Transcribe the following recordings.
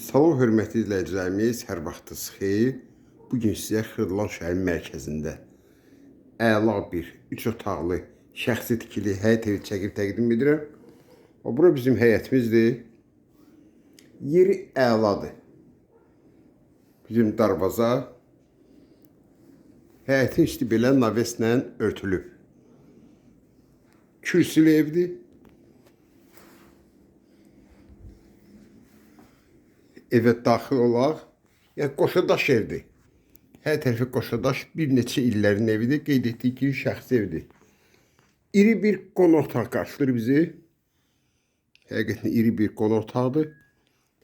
Salam hörmətli izləyicilərimiz, hər vaxtınız xeyir. Bu gün sizə Xırdalan şəhərin mərkəzində əla bir 3 otaqlı şəxsi tikili həyət evi çəkib təqdim edirəm. O bura bizim həyətimizdir. Yeri əladır. Bizim darvaza həyətin üstü belə naveslə örtülüb. Kürsülü evdir. Evə daxil olaq. Yəni qoşadaş evdir. Hər tərəfi qoşadaş bir neçə illərin evidir. Qeyd etdik ki, şəxsi evdir. İri bir qonaq otağı qarşılayır bizi. Həqiqətən iri bir qonaq otağıdır.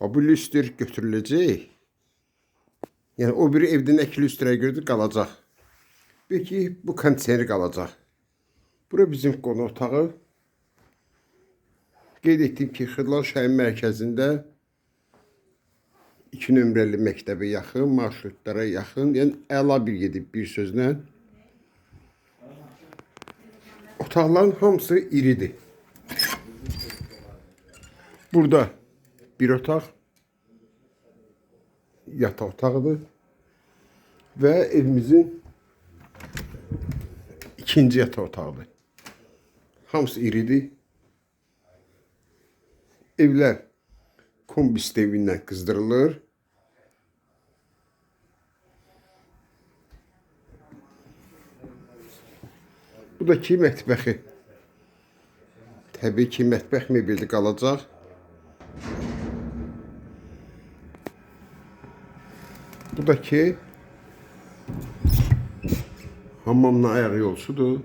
Bax, Bu lüstr götürüləcək. Yəni o biri evdə nə ki lüstrə gördü qalacaq. Peki bu kondisioner qalacaq. Bura bizim qonaq otağı. Qeyd etdim ki, Xırdalan şəhərin mərkəzində 2 nömrəli məktəbə yaxın, marşrutlara yaxın, yəni əla bir gedib bir sözlə. Otaqların hamısı iridir. Burada bir otaq yataq otağıdır və evimizin ikinci yataq otağıdır. Hamısı iridir. Evlər kombi sistemindən qızdırılır. Bu da ki mətbəxi. Təbii ki, mətbəx mebeli qalacaq. Bu da ki hamamla ayaq yolsudur.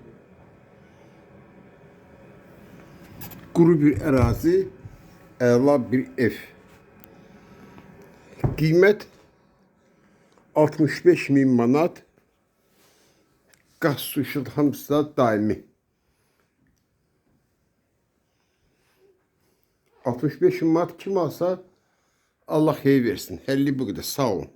Quru bir ərazi, əla bir ev. Qiymət 65 min manat. Hamısı da daimi. 65 min manat kim alsa Allah xeyir versin. Həlli bu qədər. Sağ olun.